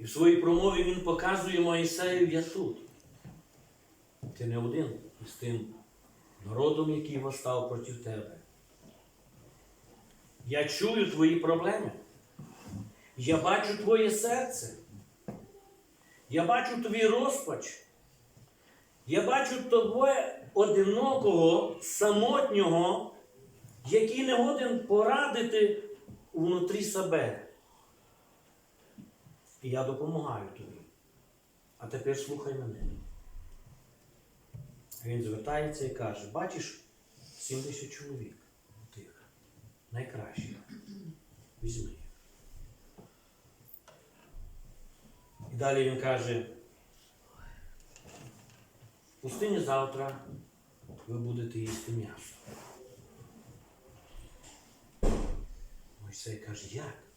І в своїй промові він показує Моїсею, я тут. Ти не один із тим народом, який восстав проти тебе. Я чую твої проблеми. Я бачу твоє серце. Я бачу твій розпач. Я бачу тебе одинокого, самотнього, який не годен порадити внутрі себе. І я допомагаю тобі. А тепер слухай мене. Він звертається і каже: бачиш 70 чоловік тих, найкращих. Візьми. І далі він каже, в пустині завтра ви будете їсти м'ясо. Мойсей каже, як?